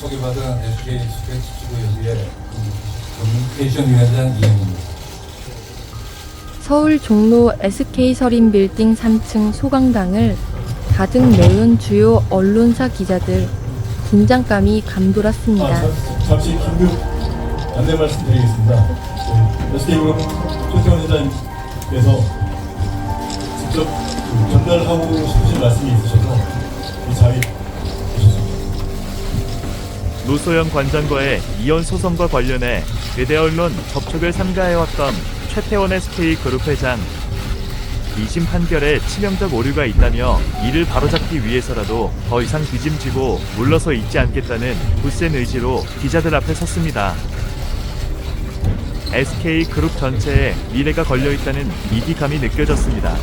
소개받은 SK 여기에 커뮤니케이션 위원장 이영입니다. 서울 종로 SK 서린 빌딩 3층 소강당을 가득 메운 주요 언론사 기자들 긴장감이 아, 감돌았습니다. 잠- 잠시 긴급 안내 말씀드리겠습니다. SK그룹 최태원 회장님께서 직접 그 전달하고 싶으신 말씀이 있으셔서 이 자리에 계셨습니다. 노소영 관장과의 이혼 소송과 관련해 의대 언론 접촉을 삼가해왔던 최태원 SK 그룹 회장. 2심 판결에 치명적 오류가 있다며 이를 바로잡기 위해서라도 더 이상 뒤짐지고 물러서 있지 않겠다는 굳센 의지로 기자들 앞에 섰습니다. SK 그룹 전체에 미래가 걸려 있다는 위기감이 느껴졌습니다.